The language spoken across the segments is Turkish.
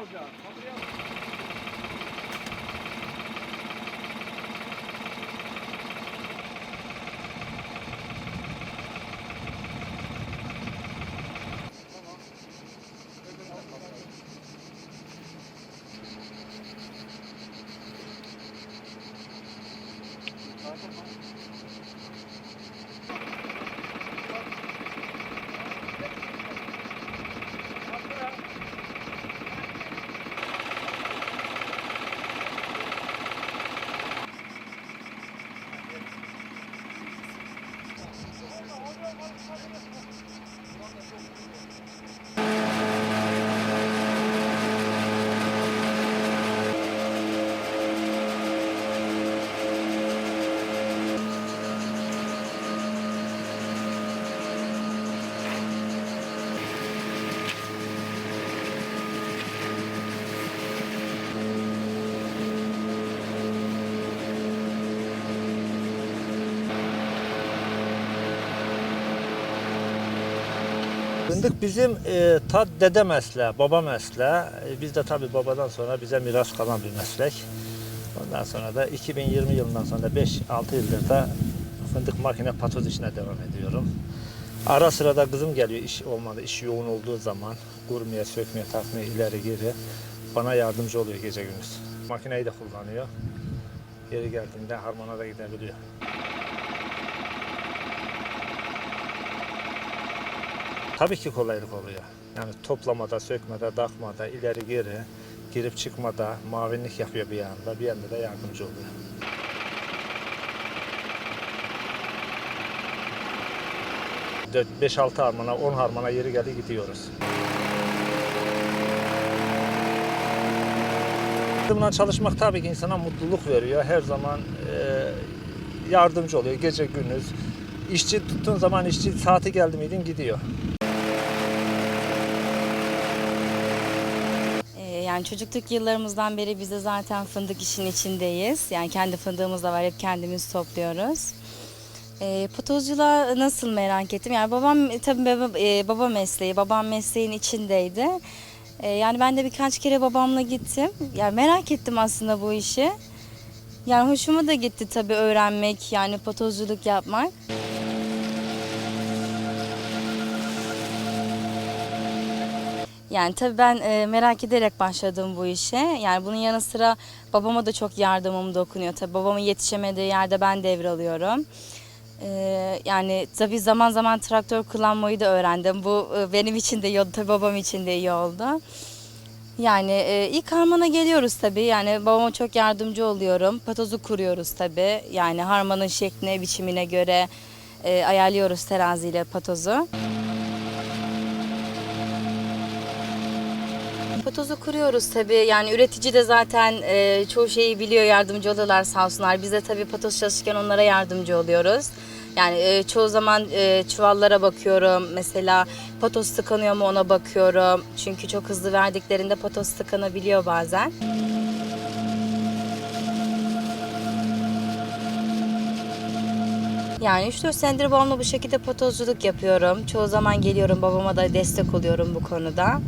olacak. Fındık bizim e, ta dede mesleği, baba mesleği. E, biz de tabii babadan sonra bize miras kalan bir meslek. Ondan sonra da 2020 yılından sonra 5-6 yıldır da fındık makine patoz işine devam ediyorum. Ara sıra da kızım geliyor iş olmadı, iş yoğun olduğu zaman kurmaya, sökmeye, takmaya ileri geri bana yardımcı oluyor gece gündüz. Makineyi de kullanıyor. Yeri geldiğinde harmana da gidebiliyor. Tabii ki kolaylık oluyor. Yani toplamada, sökmede, takmada, ileri geri, girip çıkmada mavinlik yapıyor bir yanda, bir yanda da yardımcı oluyor. Dört- 5-6 harmana, 10 harmana yeri geldi gidiyoruz. Bundan çalışmak tabii ki insana mutluluk veriyor. Her zaman e, yardımcı oluyor gece gündüz. İşçi tuttuğun zaman işçi saati geldi miydin gidiyor. Ee, Yani çocukluk yıllarımızdan beri biz de zaten fındık işin içindeyiz. Yani kendi fındığımız da var, hep kendimiz topluyoruz. E, patozculuğa nasıl merak ettim? Yani babam tabii baba, e, baba mesleği, babam mesleğin içindeydi. E, yani ben de birkaç kere babamla gittim. Yani merak ettim aslında bu işi. Yani hoşuma da gitti tabii öğrenmek, yani patozculuk yapmak. Yani tabii ben e, merak ederek başladım bu işe. Yani bunun yanı sıra babama da çok yardımım dokunuyor. Tabii babamın yetişemediği yerde ben devralıyorum. E, yani tabii zaman zaman traktör kullanmayı da öğrendim. Bu e, benim için de iyi oldu, tabii babam için de iyi oldu. Yani e, ilk harmana geliyoruz tabii. Yani babama çok yardımcı oluyorum. Patozu kuruyoruz tabii. Yani harmanın şekline, biçimine göre e, ayarlıyoruz teraziyle patozu. Patozu kuruyoruz tabii. Yani üretici de zaten e, çoğu şeyi biliyor, yardımcı oluyorlar sağ olsunlar. Biz de tabii patoz çalışırken onlara yardımcı oluyoruz. Yani e, çoğu zaman e, çuvallara bakıyorum. Mesela patoz tıkanıyor mu ona bakıyorum. Çünkü çok hızlı verdiklerinde patoz tıkanabiliyor bazen. Yani 3-4 senedir babamla bu şekilde patozculuk yapıyorum. Çoğu zaman geliyorum babama da destek oluyorum bu konuda.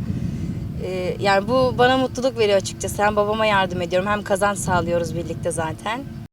Ee, yani bu bana mutluluk veriyor açıkçası. Hem babama yardım ediyorum hem kazanç sağlıyoruz birlikte zaten.